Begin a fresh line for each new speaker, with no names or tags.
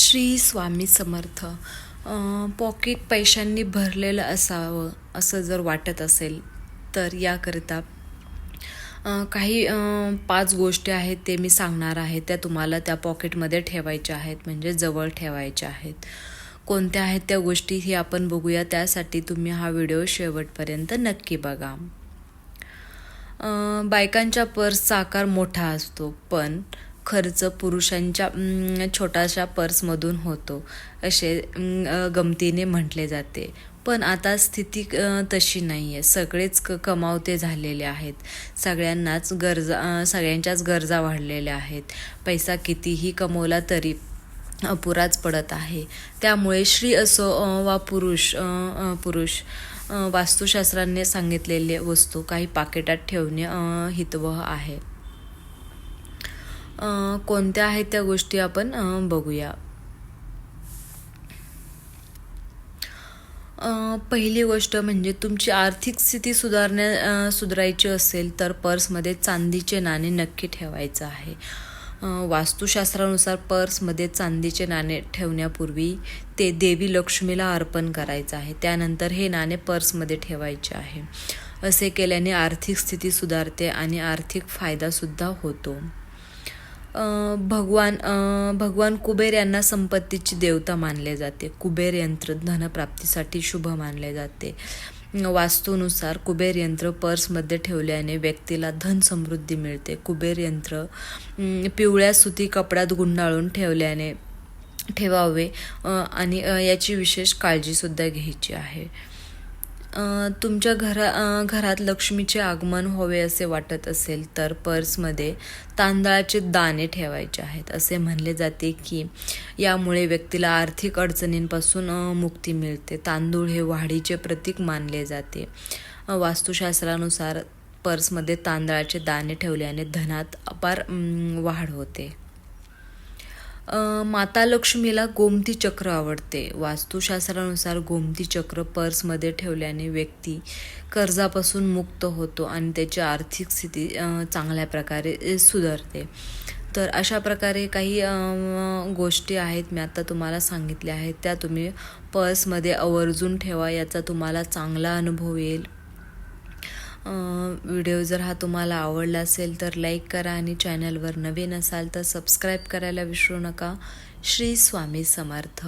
Shri Swami Samarth. Pocket पैशांनी भरलेलं असावं असं जर वाटत असेल तर याकरिता काही पाच गोष्टी आहेत ते मी सांगणार आहे त्या तुम्हाला त्या पॉकेटमध्ये ठेवायच्या आहेत म्हणजे जवळ ठेवायच्या आहेत. कोणत्या आहेत त्या गोष्टी हे आपण बघूया त्यासाठी तुम्ही हा व्हिडिओ शेवटपर्यंत नक्की बघा. बायकांच्या पर्सचा आकार मोठा असतो पण खर्च पुरुषांच्या छोट्याशा पर्समधून होतो असे गमतीने म्हटले जाते. पण आता स्थिती तशी नाही आहे सगळेच क कमावते झालेले आहेत. सगळ्यांनाच गरजा सगळ्यांच्याच गरजा वाढलेल्या आहेत. पैसा कितीही कमवला तरी अपुराच पडत आहे. त्यामुळे स्त्री असो वा पुरुष पुरुष वास्तुशास्त्राने सांगितलेले वस्तू काही पाकिटात ठेवणे हितवह आहे. कोणत्या आहेत त्या गोष्टी आपण बघूया. पहिली गोष्ट म्हणजे तुमची आर्थिक स्थिती सुधारण्या सुधारायची असेल तर पर्समध्ये चांदीचे नाणे नक्की ठेवायचं आहे. वास्तुशास्त्रानुसार पर्समध्ये चांदीचे नाणे ठेवण्यापूर्वी ते देवी लक्ष्मीला अर्पण करायचं आहे. त्यानंतर हे नाणे पर्समध्ये ठेवायचे आहे. असे केल्याने आर्थिक स्थिती सुधारते आणि आर्थिक फायदासुद्धा होतो. भगवान भगवान कुबेर यांना संपत्तीची देवता मानले जाते. कुबेर यंत्र धनप्राप्तीसाठी शुभ मानले जाते. वास्तूनुसार कुबेर यंत्र पर्समध्ये ठेवल्याने व्यक्तीला धन समृद्धी मिळते. कुबेर यंत्र पिवळ्या सुती कपड्यात गुंडाळून ठेवल्याने ठेवावे आणि याची विशेष काळजीसुद्धा घ्यायची आहे. तुमच्या घरा घरात लक्ष्मीचे आगमन व्हावे असे वाटत असेल तर पर्समध्ये तांदळाचे दाणे ठेवायचे आहेत. असे म्हणले जाते की यामुळे व्यक्तीला आर्थिक अडचणींपासून मुक्ती मिळते. तांदूळ हे वाढीचे प्रतीक मानले जाते. वास्तुशास्त्रानुसार पर्समध्ये तांदळाचे दाणे ठेवल्याने धनात अपार वाढ होते. माता लक्ष्मीला गोमती चक्र आवडते. वास्तुशास्त्रानुसार गोमती चक्र पर्समध्ये ठेवल्याने व्यक्ती कर्जापासून मुक्त होतो आणि त्याची आर्थिक स्थिती चांगल्या प्रकारे सुधारते. तर अशा प्रकारे काही गोष्टी आहेत मी आता तुम्हाला सांगितल्या आहेत. त्या तुम्ही पर्समध्ये आवर्जून ठेवा याचा तुम्हाला चांगला अनुभव येईल. व्हिडिओ जर हा तुम्हाला आवडला असेल तर लाईक करा आणि चॅनलवर नवीन असाल तर सबस्क्राईब करायला विसरू नका. श्री स्वामी समर्थ.